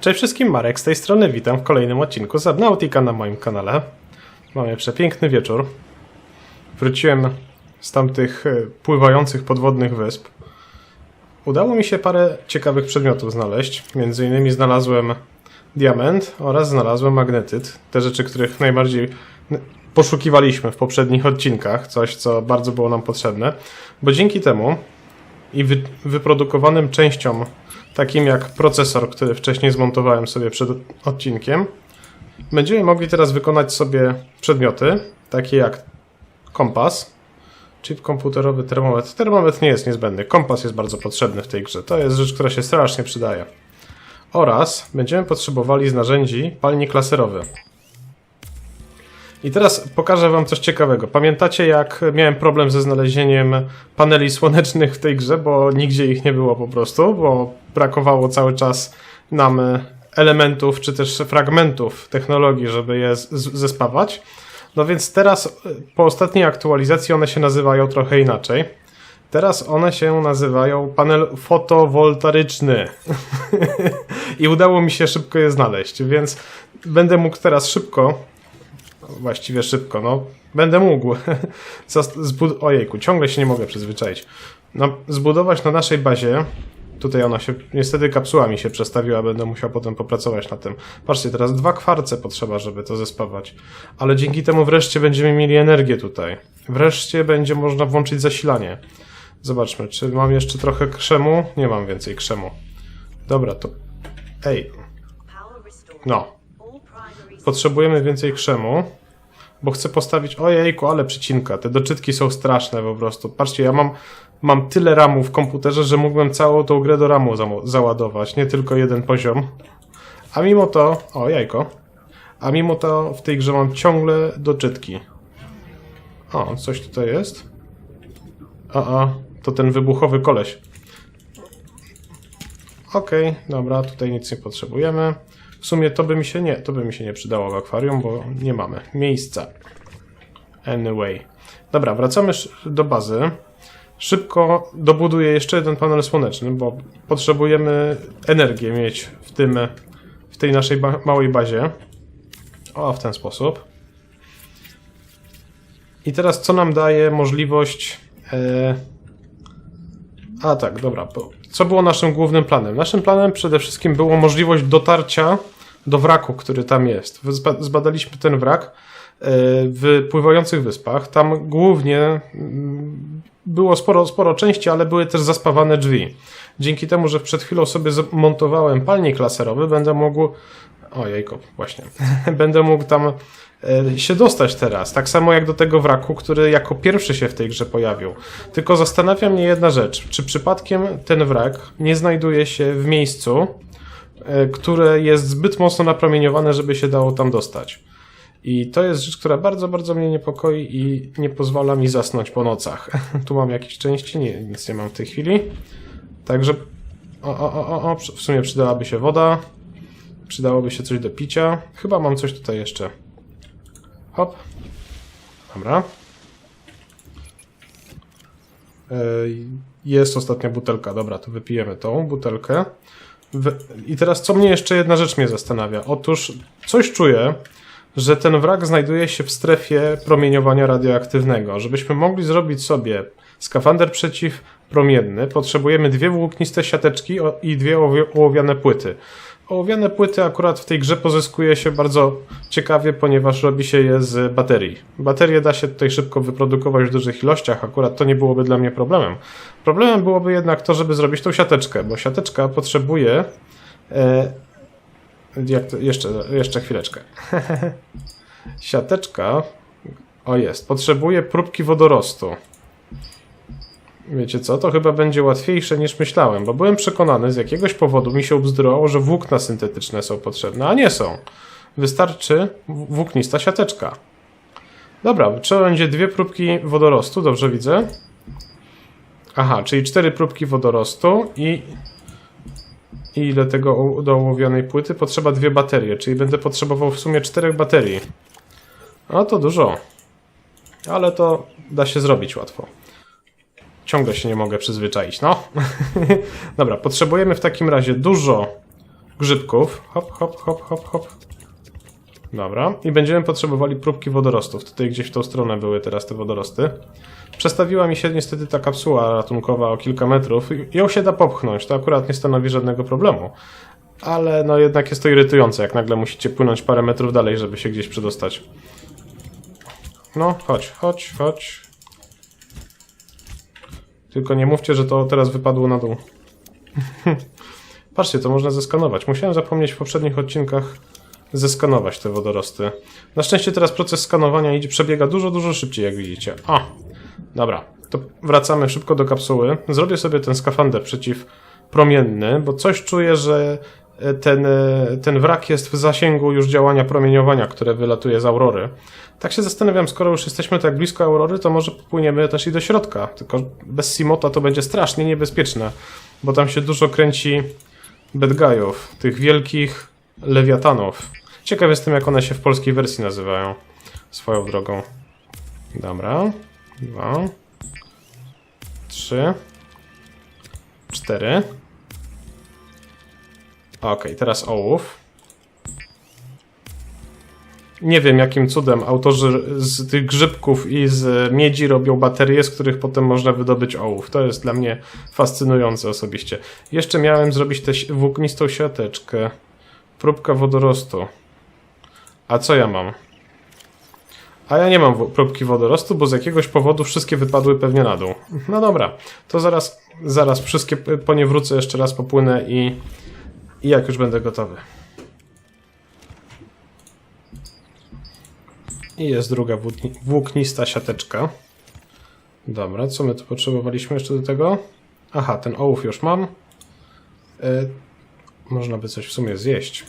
Cześć wszystkim, Marek z tej strony, witam w kolejnym odcinku Subnautica na moim kanale. Mamy przepiękny wieczór. Wróciłem z tamtych e, pływających podwodnych wysp. Udało mi się parę ciekawych przedmiotów znaleźć. Między innymi znalazłem diament oraz znalazłem magnetyt. Te rzeczy, których najbardziej poszukiwaliśmy w poprzednich odcinkach. Coś, co bardzo było nam potrzebne. Bo dzięki temu i wy, wyprodukowanym częściom, takim jak procesor, który wcześniej zmontowałem sobie przed odcinkiem, będziemy mogli teraz wykonać sobie przedmioty, takie jak kompas, chip komputerowy, termometr. Termometr nie jest niezbędny, kompas jest bardzo potrzebny w tej grze. To jest rzecz, która się strasznie przydaje. Oraz będziemy potrzebowali z narzędzi palnik laserowy. I teraz pokażę Wam coś ciekawego. Pamiętacie, jak miałem problem ze znalezieniem paneli słonecznych w tej grze, bo nigdzie ich nie było po prostu, bo brakowało cały czas nam e, elementów czy też fragmentów technologii, żeby je zespawać. No więc teraz, e, po ostatniej aktualizacji, one się nazywają trochę inaczej. Teraz one się nazywają panel fotowoltaryczny. I udało mi się szybko je znaleźć, więc będę mógł teraz szybko właściwie szybko, no będę mógł ojejku, ciągle się nie mogę przyzwyczaić no, zbudować na naszej bazie tutaj ona się, niestety kapsuła mi się przestawiła, będę musiał potem popracować na tym patrzcie, teraz dwa kwarce potrzeba, żeby to zespawać ale dzięki temu wreszcie będziemy mieli energię tutaj wreszcie będzie można włączyć zasilanie zobaczmy, czy mam jeszcze trochę krzemu? nie mam więcej krzemu dobra, to ej, no potrzebujemy więcej krzemu, bo chcę postawić. Ojejku, ale przycinka. Te doczytki są straszne po prostu. Patrzcie, ja mam, mam tyle ramu w komputerze, że mógłbym całą tą grę do ramu zamo- załadować, nie tylko jeden poziom. A mimo to. O, jajko. A mimo to w tej grze mam ciągle doczytki. O, coś tutaj jest. A, a, to ten wybuchowy koleś. Okej, dobra, tutaj nic nie potrzebujemy. W sumie to by mi się nie, to by mi się nie przydało w akwarium, bo nie mamy miejsca. Anyway. Dobra, wracamy do bazy. Szybko dobuduję jeszcze jeden panel słoneczny, bo potrzebujemy energię mieć w tym, w tej naszej ba małej bazie. O, w ten sposób. I teraz co nam daje możliwość... E... A tak, dobra. Co było naszym głównym planem? Naszym planem przede wszystkim było możliwość dotarcia do wraku, który tam jest. Zba- Zbadaliśmy ten wrak e, w pływających wyspach. Tam głównie było sporo, sporo części, ale były też zaspawane drzwi. Dzięki temu, że przed chwilą sobie zmontowałem palnik laserowy, będę mógł. Ojejko, właśnie. będę mógł tam e, się dostać teraz. Tak samo jak do tego wraku, który jako pierwszy się w tej grze pojawił. Tylko zastanawia mnie jedna rzecz. Czy przypadkiem ten wrak nie znajduje się w miejscu, e, które jest zbyt mocno napromieniowane, żeby się dało tam dostać? I to jest rzecz, która bardzo, bardzo mnie niepokoi i nie pozwala mi zasnąć po nocach. tu mam jakieś części, nie, nic nie mam w tej chwili. Także, o, o, o, o, w sumie przydałaby się woda. Przydałoby się coś do picia. Chyba mam coś tutaj jeszcze. Hop. Dobra. Ej, Jest ostatnia butelka. Dobra, to wypijemy tą butelkę. I teraz co mnie jeszcze jedna rzecz mnie zastanawia. Otóż coś czuję, że ten wrak znajduje się w strefie promieniowania radioaktywnego. Żebyśmy mogli zrobić sobie skafander przeciwpromienny, potrzebujemy dwie włókniste siateczki i dwie owi- ołowiane płyty. Ołowiane płyty akurat w tej grze pozyskuje się bardzo ciekawie, ponieważ robi się je z baterii. Baterie da się tutaj szybko wyprodukować w dużych ilościach, akurat to nie byłoby dla mnie problemem. Problemem byłoby jednak to, żeby zrobić tą siateczkę, bo siateczka potrzebuje. E, jak to, jeszcze, jeszcze chwileczkę. Siateczka. O jest, potrzebuje próbki wodorostu. Wiecie co, to chyba będzie łatwiejsze niż myślałem, bo byłem przekonany, z jakiegoś powodu mi się ubzdurało, że włókna syntetyczne są potrzebne, a nie są. Wystarczy włóknista siateczka. Dobra, trzeba będzie dwie próbki wodorostu, dobrze widzę. Aha, czyli cztery próbki wodorostu i i ile tego do ołowianej płyty? Potrzeba dwie baterie, czyli będę potrzebował w sumie czterech baterii. No to dużo. Ale to da się zrobić łatwo. Ciągle się nie mogę przyzwyczaić, no. Dobra, potrzebujemy w takim razie dużo grzybków. Hop, hop, hop, hop, hop. Dobra. I będziemy potrzebowali próbki wodorostów. Tutaj gdzieś w tą stronę były teraz te wodorosty. Przestawiła mi się niestety ta kapsuła ratunkowa o kilka metrów. Ją się da popchnąć, to akurat nie stanowi żadnego problemu. Ale no jednak jest to irytujące, jak nagle musicie płynąć parę metrów dalej, żeby się gdzieś przedostać. No, chodź, chodź, chodź. Tylko nie mówcie, że to teraz wypadło na dół. Patrzcie, to można zeskanować. Musiałem zapomnieć w poprzednich odcinkach zeskanować te wodorosty. Na szczęście teraz proces skanowania idzie, przebiega dużo, dużo szybciej, jak widzicie. O, dobra, to wracamy szybko do kapsuły. Zrobię sobie ten skafander przeciwpromienny, bo coś czuję, że e, ten, e, ten wrak jest w zasięgu już działania promieniowania, które wylatuje z aurory. Tak się zastanawiam, skoro już jesteśmy tak blisko aurory, to może popłyniemy też i do środka. Tylko bez Simota to będzie strasznie niebezpieczne, bo tam się dużo kręci bad guyów, tych wielkich lewiatanów. Ciekaw jestem, jak one się w polskiej wersji nazywają. Swoją drogą. Dobra. Dwa. Trzy. Cztery. Okej, teraz ołów. Nie wiem, jakim cudem autorzy z tych grzybków i z miedzi robią baterie, z których potem można wydobyć ołów. To jest dla mnie fascynujące osobiście. Jeszcze miałem zrobić tę włóknistą siateczkę. Próbka wodorostu. A co ja mam? A ja nie mam próbki wodorostu, bo z jakiegoś powodu wszystkie wypadły pewnie na dół. No dobra, to zaraz, zaraz wszystkie po nie wrócę, jeszcze raz popłynę i, i jak już będę gotowy. I jest druga włókni- włóknista siateczka. Dobra, co my tu potrzebowaliśmy jeszcze do tego? Aha, ten ołów już mam. E, można by coś w sumie zjeść.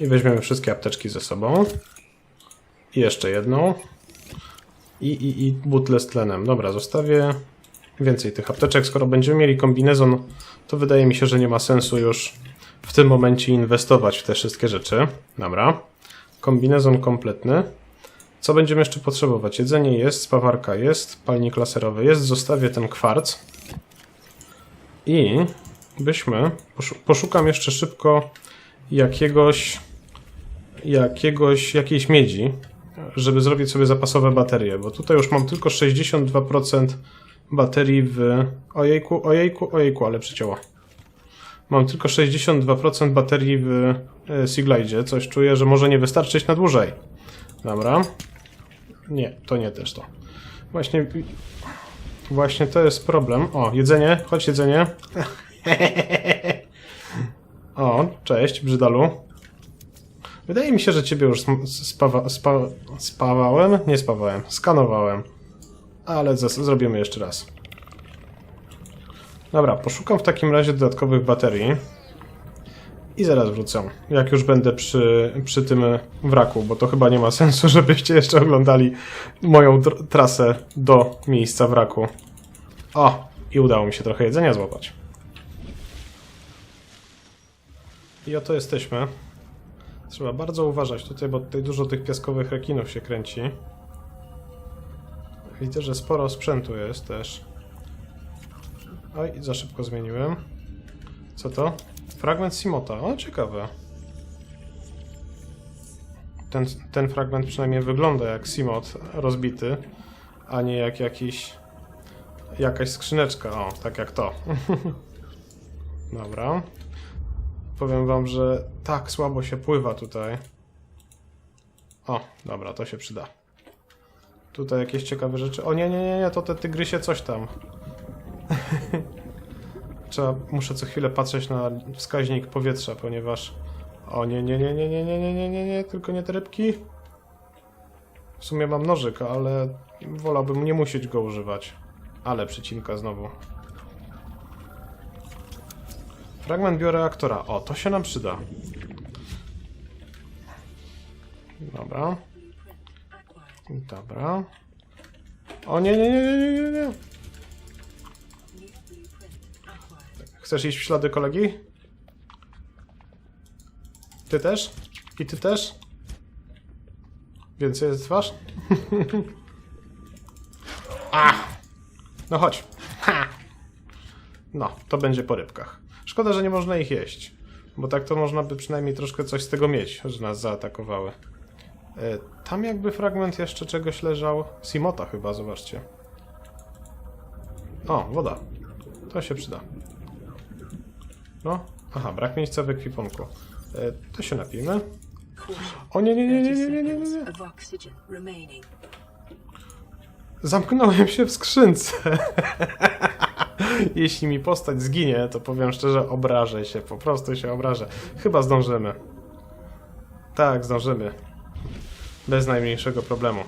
I weźmiemy wszystkie apteczki ze sobą. I jeszcze jedną. I, i, i butlę z tlenem. Dobra, zostawię więcej tych apteczek. Skoro będziemy mieli kombinezon, to wydaje mi się, że nie ma sensu już w tym momencie inwestować w te wszystkie rzeczy. Dobra. Kombinezon kompletny. Co będziemy jeszcze potrzebować? Jedzenie jest, spawarka jest, palnik laserowy jest. Zostawię ten kwarc. I byśmy... poszu- Poszukam jeszcze szybko jakiegoś... Jakiegoś... jakiejś miedzi, żeby zrobić sobie zapasowe baterie, bo tutaj już mam tylko 62% baterii w... Ojejku, ojejku, ojejku, ale przycięło. Mam tylko 62% baterii w e, Seaglide. Coś czuję, że może nie wystarczyć na dłużej. Dobra. Nie, to nie też to. Właśnie... Właśnie to jest problem. O, jedzenie. Chodź, jedzenie. O, cześć, brzydalu. Wydaje mi się, że ciebie już spawa, spa, spawałem? Nie spawałem, skanowałem. Ale zrobimy jeszcze raz. Dobra, poszukam w takim razie dodatkowych baterii. I zaraz wrócę, jak już będę przy, przy tym wraku, bo to chyba nie ma sensu, żebyście jeszcze oglądali moją tr- trasę do miejsca wraku. O, i udało mi się trochę jedzenia złapać. I oto jesteśmy. Trzeba bardzo uważać tutaj, bo tutaj dużo tych piaskowych rekinów się kręci. Widzę, że sporo sprzętu jest też. Oj, za szybko zmieniłem. Co to? Fragment Simota. O, ciekawe. Ten, ten fragment przynajmniej wygląda jak Simot rozbity, a nie jak jakiś... jakaś skrzyneczka. O, tak jak to. Dobra. Powiem wam, że tak słabo się pływa tutaj. O, dobra, to się przyda. Tutaj jakieś ciekawe rzeczy. O nie, nie, nie, nie, to te tygrysie coś tam. Trzeba, muszę co chwilę patrzeć na wskaźnik powietrza, ponieważ... O nie, nie, nie, nie, nie, nie, nie, nie, nie, nie, tylko nie te rybki. W sumie mam nożyk, ale wolałbym nie musieć go używać. Ale przycinka znowu. Fragment bioreaktora. O, to się nam przyda. Dobra. Dobra. O nie, nie, nie, nie, nie, nie. Chcesz iść w ślady kolegi? Ty też? I ty też? Więcej jest wasz? A! No chodź. Ha! No, to będzie po rybkach. Szkoda, że nie można ich jeść. Bo tak to można by przynajmniej troszkę coś z tego mieć, że nas zaatakowały. E, tam jakby fragment jeszcze czegoś leżał. Simota chyba, zobaczcie. O, woda. To się przyda. No, aha, brak miejsca w ekwipunku. E, to się napijmy. O nie, nie, nie, nie, nie, nie, nie, nie. Zamknąłem się w skrzynce. Jeśli mi postać zginie, to powiem szczerze, obrażę się, po prostu się obrażę. Chyba zdążymy. Tak, zdążymy. Bez najmniejszego problemu.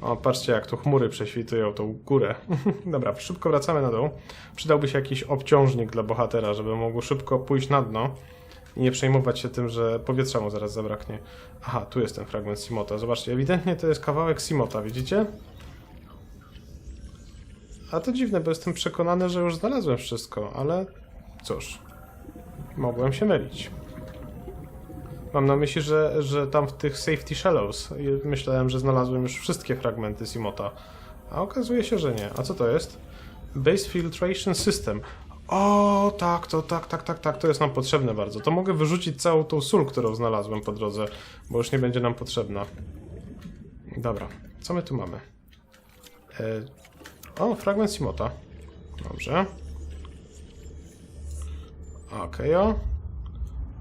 O, patrzcie jak tu chmury prześwitują tą górę. Dobra, szybko wracamy na dół. Przydałby się jakiś obciążnik dla bohatera, żeby mógł szybko pójść na dno i nie przejmować się tym, że powietrza mu zaraz zabraknie. Aha, tu jest ten fragment Simota. Zobaczcie, ewidentnie to jest kawałek Simota, widzicie? A to dziwne, bo jestem przekonany, że już znalazłem wszystko, ale cóż, mogłem się mylić. Mam na myśli, że, że tam w tych Safety Shallows myślałem, że znalazłem już wszystkie fragmenty Simota, a okazuje się, że nie. A co to jest? Base Filtration System. O, tak, to tak, tak, tak, tak, to jest nam potrzebne bardzo. To mogę wyrzucić całą tą sól, którą znalazłem po drodze, bo już nie będzie nam potrzebna. Dobra, co my tu mamy? E, o, fragment Simota. Dobrze. Okej, o.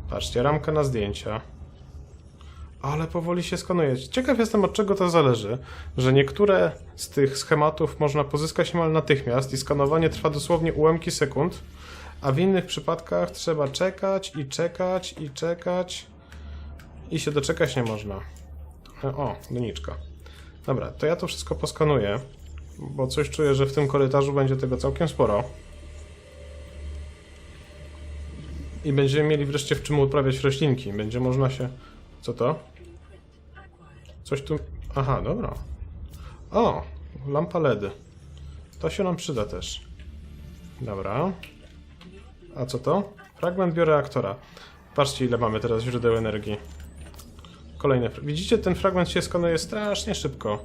Patrzcie, ramka na zdjęcia. Ale powoli się skanuje. Ciekaw jestem, od czego to zależy, że niektóre z tych schematów można pozyskać niemal natychmiast i skanowanie trwa dosłownie ułamki sekund, a w innych przypadkach trzeba czekać i czekać i czekać i się doczekać nie można. E, O, doniczka. Dobra, to ja to wszystko poskanuję, bo coś czuję, że w tym korytarzu będzie tego całkiem sporo. I będziemy mieli wreszcie w czym uprawiać roślinki. Będzie można się... Co to? Coś tu... Aha, dobra. O, lampa LED. To się nam przyda też. Dobra. A co to? Fragment bioreaktora. Patrzcie, ile mamy teraz źródeł energii. Kolejny. fra- Widzicie, ten fragment się skanuje strasznie szybko.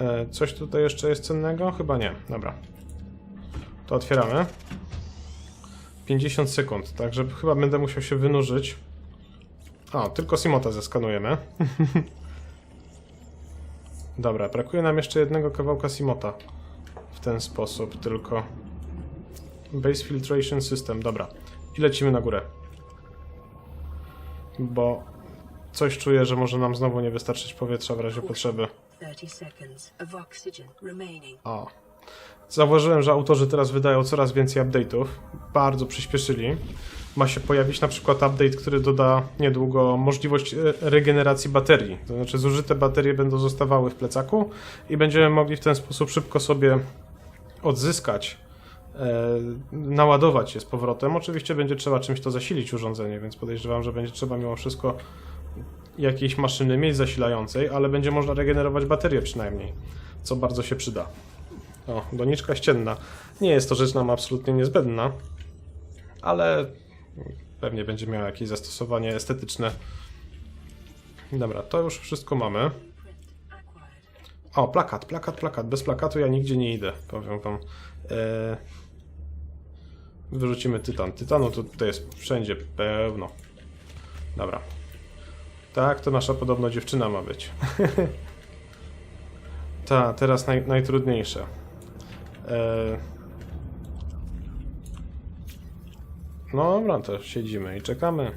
E, coś tutaj jeszcze jest cennego? Chyba nie. Dobra. To otwieramy. 50 sekund, także chyba będę musiał się wynurzyć. O, tylko Simota zeskanujemy. Dobra, brakuje nam jeszcze jednego kawałka Simota. W ten sposób tylko. Base Filtration System, dobra. I lecimy na górę. Bo coś czuję, że może nam znowu nie wystarczyć powietrza w razie potrzeby. 30 seconds of oxygen remaining. O. Zauważyłem, że autorzy teraz wydają coraz więcej update'ów. Bardzo przyspieszyli. Ma się pojawić na przykład update, który doda niedługo możliwość e, regeneracji baterii. To znaczy zużyte baterie będą zostawały w plecaku i będziemy mogli w ten sposób szybko sobie odzyskać, e, naładować je z powrotem. Oczywiście będzie trzeba czymś to zasilić urządzenie, więc podejrzewam, że będzie trzeba mimo wszystko jakiejś maszyny mieć zasilającej, ale będzie można regenerować baterię przynajmniej, co bardzo się przyda. O, doniczka ścienna. Nie jest to rzecz nam absolutnie niezbędna, ale pewnie będzie miała jakieś zastosowanie estetyczne. Dobra, to już wszystko mamy. O, plakat, plakat, plakat. Bez plakatu ja nigdzie nie idę, powiem wam. Eee, wyrzucimy tytan. Tytanu to tutaj jest wszędzie pełno. Dobra. Tak, to nasza podobno dziewczyna ma być. Ta, teraz naj, najtrudniejsze. Eee, no dobra, to siedzimy i czekamy.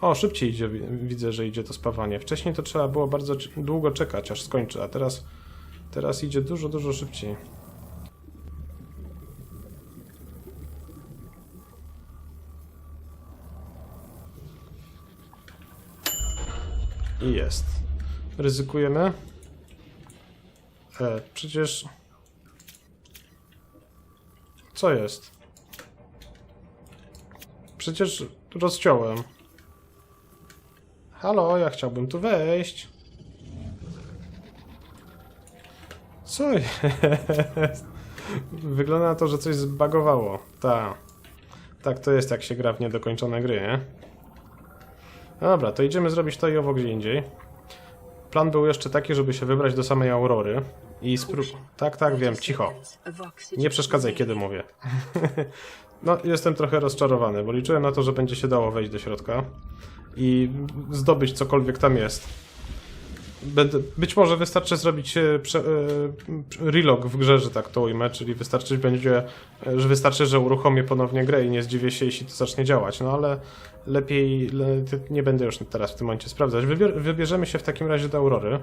O, szybciej idzie, wi- widzę, że idzie to spawanie. Wcześniej to trzeba było bardzo długo czekać, aż skończy, a teraz, teraz idzie dużo, dużo szybciej. I jest. Ryzykujemy? E, przecież... Co jest? Przecież rozciąłem. Halo, ja chciałbym tu wejść. Co jest? Wygląda na to, że coś zbagowało. Ta. Tak to jest, jak się gra w niedokończone gry, nie? Dobra, to idziemy zrobić to i owo gdzie indziej. Plan był jeszcze taki, żeby się wybrać do samej Aurory i spró... Tak, tak, wiem, 30 cicho. Nie przeszkadzaj, kiedy mówię. No, jestem trochę rozczarowany, bo liczyłem na to, że będzie się dało wejść do środka i zdobyć cokolwiek tam jest. Będę, być może wystarczy zrobić e, prze, e, relog w grze, że tak to ujmę, czyli wystarczy będzie, e, że wystarczy, że uruchomię ponownie grę i nie zdziwię się, jeśli to zacznie działać. No ale lepiej le, nie będę już teraz w tym momencie sprawdzać. Wybier, wybierzemy się w takim razie do Aurory,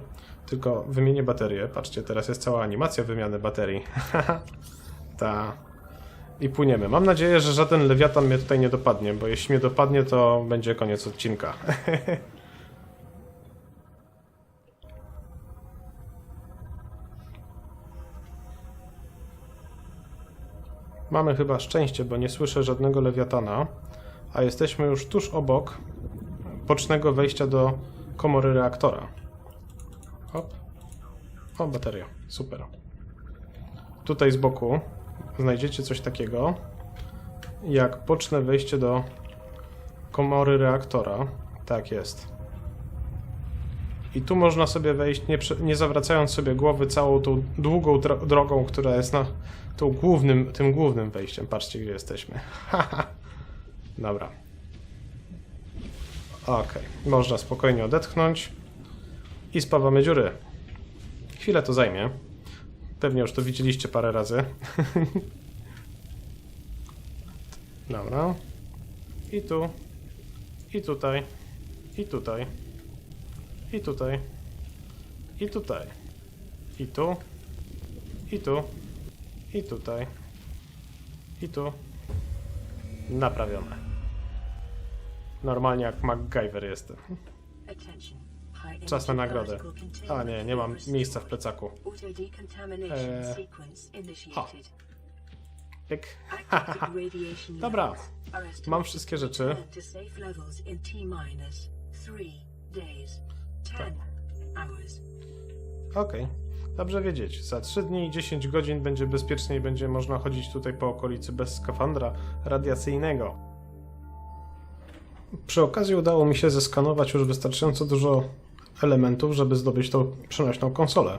tylko wymienię baterię. Patrzcie, teraz jest cała animacja wymiany baterii. Ta. I płyniemy. Mam nadzieję, że żaden lewiatan mnie tutaj nie dopadnie, bo jeśli mnie dopadnie, to będzie koniec odcinka. Mamy chyba szczęście, bo nie słyszę żadnego lewiatana, a jesteśmy już tuż obok bocznego wejścia do komory reaktora. Hop. O, bateria. Super. Tutaj z boku znajdziecie coś takiego jak boczne wejście do komory reaktora. Tak jest. I tu można sobie wejść, nie, nie zawracając sobie głowy całą tą długą dro- drogą, która jest na tą głównym, tym głównym wejściem. Patrzcie, gdzie jesteśmy. Dobra. Okej, można spokojnie odetchnąć i spawamy dziury. Chwilę to zajmie. Pewnie już to widzieliście parę razy. Dobra. I tu. I tutaj. I tutaj. I tutaj. I tutaj. I tu. I tu. I tutaj. I tu. Naprawione. Normalnie jak MacGyver jestem. Czas na nagrodę. A nie, nie mam miejsca w plecaku. Eee. Dobra. Mam wszystkie rzeczy. return Okej. Dobrze wiedzieć. Za 3 dni i 10 godzin będzie bezpiecznie i będzie można chodzić tutaj po okolicy bez skafandra radiacyjnego. Przy okazji udało mi się zeskanować już wystarczająco dużo elementów, żeby zdobyć tą przenośną konsolę.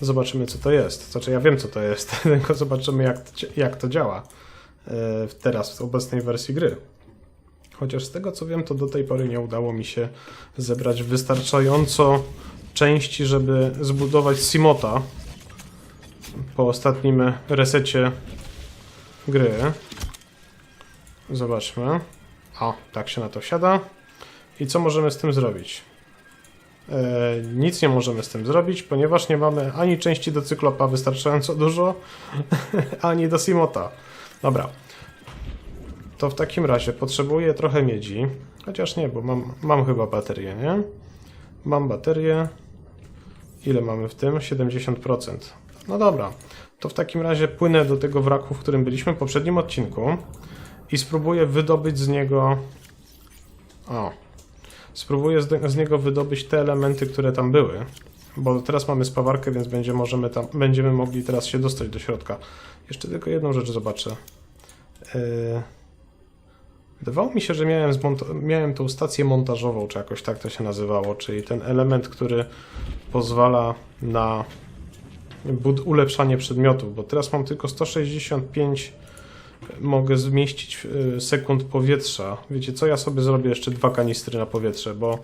Zobaczymy, co to jest. Znaczy, ja wiem, co to jest, tylko zobaczymy, jak to, jak to działa e, teraz w obecnej wersji gry. Chociaż z tego co wiem, to do tej pory nie udało mi się zebrać wystarczająco części, żeby zbudować Simota po ostatnim resecie gry. Zobaczmy. O, tak się na to wsiada. I co możemy z tym zrobić? E, nic nie możemy z tym zrobić, ponieważ nie mamy ani części do cyklopa wystarczająco dużo, ani do Simota. Dobra. To w takim razie potrzebuję trochę miedzi. Chociaż nie, bo mam, mam chyba baterię, nie? Mam baterię. Ile mamy w tym? 70%. No dobra. To w takim razie płynę do tego wraku, w którym byliśmy w poprzednim odcinku i spróbuję wydobyć z niego. O. Spróbuję z, z niego wydobyć te elementy, które tam były. Bo teraz mamy spawarkę, więc będzie, możemy tam, będziemy mogli teraz się dostać do środka. Jeszcze tylko jedną rzecz zobaczę. Yy... Wydawało mi się, że miałem, miałem tą stację montażową, czy jakoś tak to się nazywało, czyli ten element, który pozwala na ulepszanie przedmiotów, bo teraz mam tylko 165 mogę zmieścić y, sekund powietrza. Wiecie co, ja sobie zrobię jeszcze dwa kanistry na powietrze, bo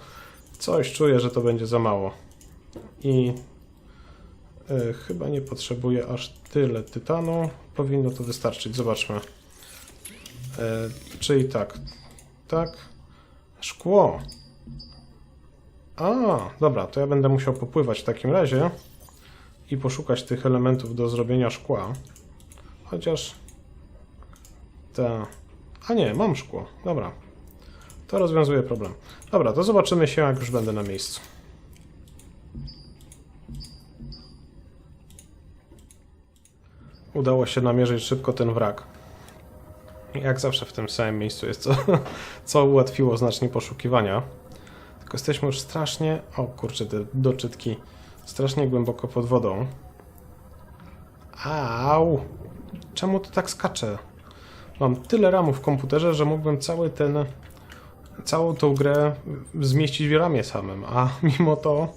coś czuję, że to będzie za mało. I y, chyba nie potrzebuję aż tyle tytanu. Powinno to wystarczyć, zobaczmy. E, czyli tak, tak, szkło. A, dobra, to ja będę musiał popływać w takim razie i poszukać tych elementów do zrobienia szkła. Chociaż ta. A nie, mam szkło. Dobra. To rozwiązuje problem. Dobra, to zobaczymy się, jak już będę na miejscu. Udało się namierzyć szybko ten wrak. Jak zawsze w tym samym miejscu jest, co, co ułatwiło znacznie poszukiwania. Tylko jesteśmy już strasznie. O kurczę, te doczytki. Strasznie głęboko pod wodą. Au! Czemu to tak skacze? Mam tyle ramów w komputerze, że mógłbym cały ten. całą tą grę zmieścić w ramie samym, a mimo to.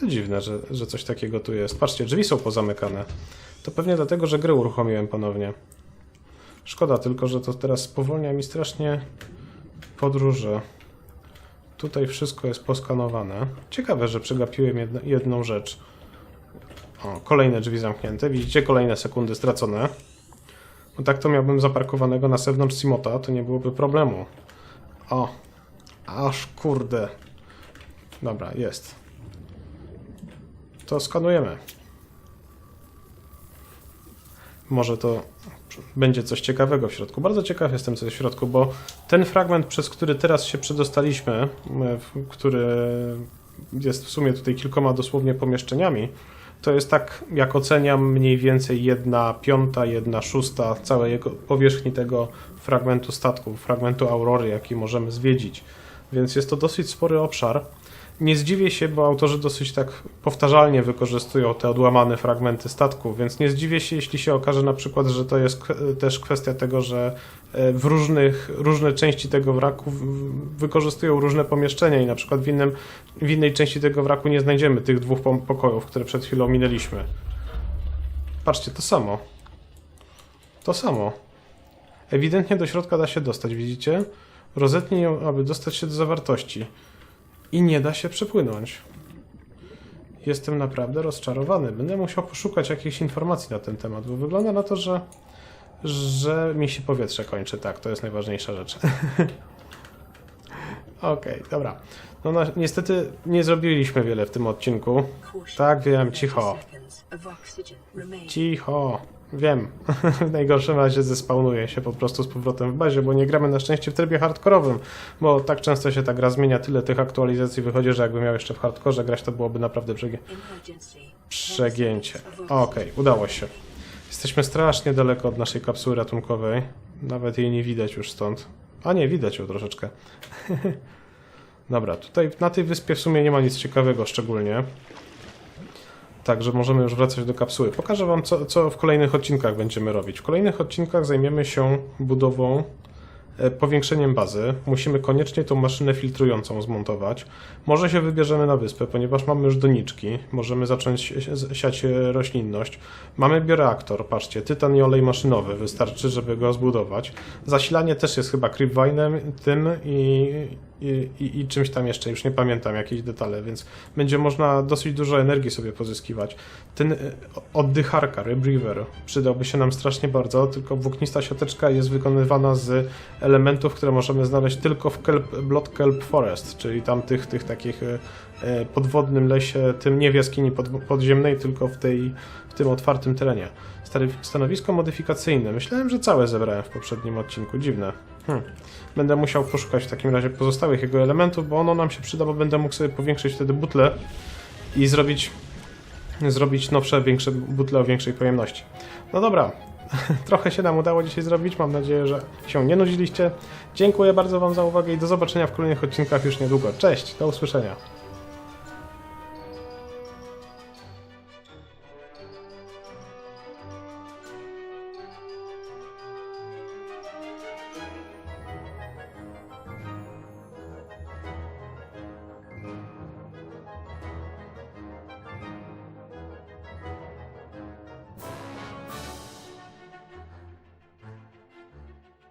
To dziwne, że, że coś takiego tu jest. Patrzcie, drzwi są pozamykane. To pewnie dlatego, że grę uruchomiłem ponownie. Szkoda tylko, że to teraz spowolnia mi strasznie podróże. Tutaj wszystko jest poskanowane. Ciekawe, że przegapiłem jedno, jedną rzecz. O, kolejne drzwi zamknięte. Widzicie, kolejne sekundy stracone. No tak to miałbym zaparkowanego na zewnątrz Simota, to nie byłoby problemu. O, aż kurde. Dobra, jest. To skanujemy. Może to będzie coś ciekawego w środku. Bardzo ciekaw jestem, co jest w środku, bo ten fragment, przez który teraz się przedostaliśmy, w- który jest w sumie tutaj kilkoma dosłownie pomieszczeniami, to jest tak, jak oceniam, mniej więcej jedna piąta, jedna szósta całej powierzchni tego fragmentu statku, fragmentu Aurory, jaki możemy zwiedzić. Więc jest to dosyć spory obszar. Nie zdziwię się, bo autorzy dosyć tak powtarzalnie wykorzystują te odłamane fragmenty statku, więc nie zdziwię się, jeśli się okaże na przykład, że to jest też kwestia tego, że e, w różnych, różne części tego wraku wykorzystują różne pomieszczenia i na przykład w, innym, w innej części tego wraku nie znajdziemy tych dwóch pokojów, które przed chwilą minęliśmy. Patrzcie, to samo. To samo. Ewidentnie do środka da się dostać, widzicie? Rozetnij ją, aby dostać się do zawartości. I nie da się przepłynąć. Jestem naprawdę rozczarowany. Będę musiał poszukać jakichś informacji na ten temat, bo wygląda na to, że, że mi się powietrze kończy. Tak, to jest najważniejsza rzecz. Okej, dobra. No, no niestety nie zrobiliśmy wiele w tym odcinku. Tak, wiem, 30 cicho. Cicho. Wiem. w najgorszym razie zespawnuje się po prostu z powrotem w bazie, bo nie gramy na szczęście w trybie hardkorowym, bo tak często się ta gra zmienia, tyle tych aktualizacji wychodzi, że jakbym miał jeszcze w hardkorze grać, to byłoby naprawdę. Emergency. przegięcie. 10 seconds of Okej, oxygen udało się. Jesteśmy strasznie daleko od naszej kapsuły ratunkowej. Nawet jej nie widać już stąd. A nie, widać ją troszeczkę. Dobra, tutaj na tej wyspie w sumie nie ma nic ciekawego szczególnie. Także możemy już wracać do kapsuły. Pokażę Wam, co, co w kolejnych odcinkach będziemy robić. W kolejnych odcinkach zajmiemy się budową, e, powiększeniem bazy. Musimy koniecznie tą maszynę filtrującą zmontować. Może się wybierzemy na wyspę, ponieważ mamy już doniczki. Możemy zacząć si- siać roślinność. Mamy bioreaktor, patrzcie, tytan i olej maszynowy. Wystarczy, żeby go zbudować. Zasilanie też jest chyba creepvine'em tym i, i, i, i czymś tam jeszcze, już nie pamiętam, jakieś detale, więc będzie można dosyć dużo energii sobie pozyskiwać. Ten e, oddycharka, rebreather, przydałby się nam strasznie bardzo, tylko włóknista siateczka jest wykonywana z elementów, które możemy znaleźć tylko w kelp, Blood Kelp Forest, czyli tam tych, tych takich e, e, podwodnym lesie, tym nie w jaskini pod, podziemnej, tylko w, tej, w tym otwartym terenie. Stanowisko modyfikacyjne. Myślałem, że całe zebrałem w poprzednim odcinku. Dziwne. Hm. Będę musiał poszukać w takim razie pozostałych jego elementów, bo ono nam się przyda, bo będę mógł sobie powiększyć wtedy butle i zrobić, zrobić nowsze, większe butle o większej pojemności. No dobra, trochę się nam udało dzisiaj zrobić. Mam nadzieję, że się nie nudziliście. Dziękuję bardzo Wam za uwagę i do zobaczenia w kolejnych odcinkach już niedługo. Cześć, do usłyszenia.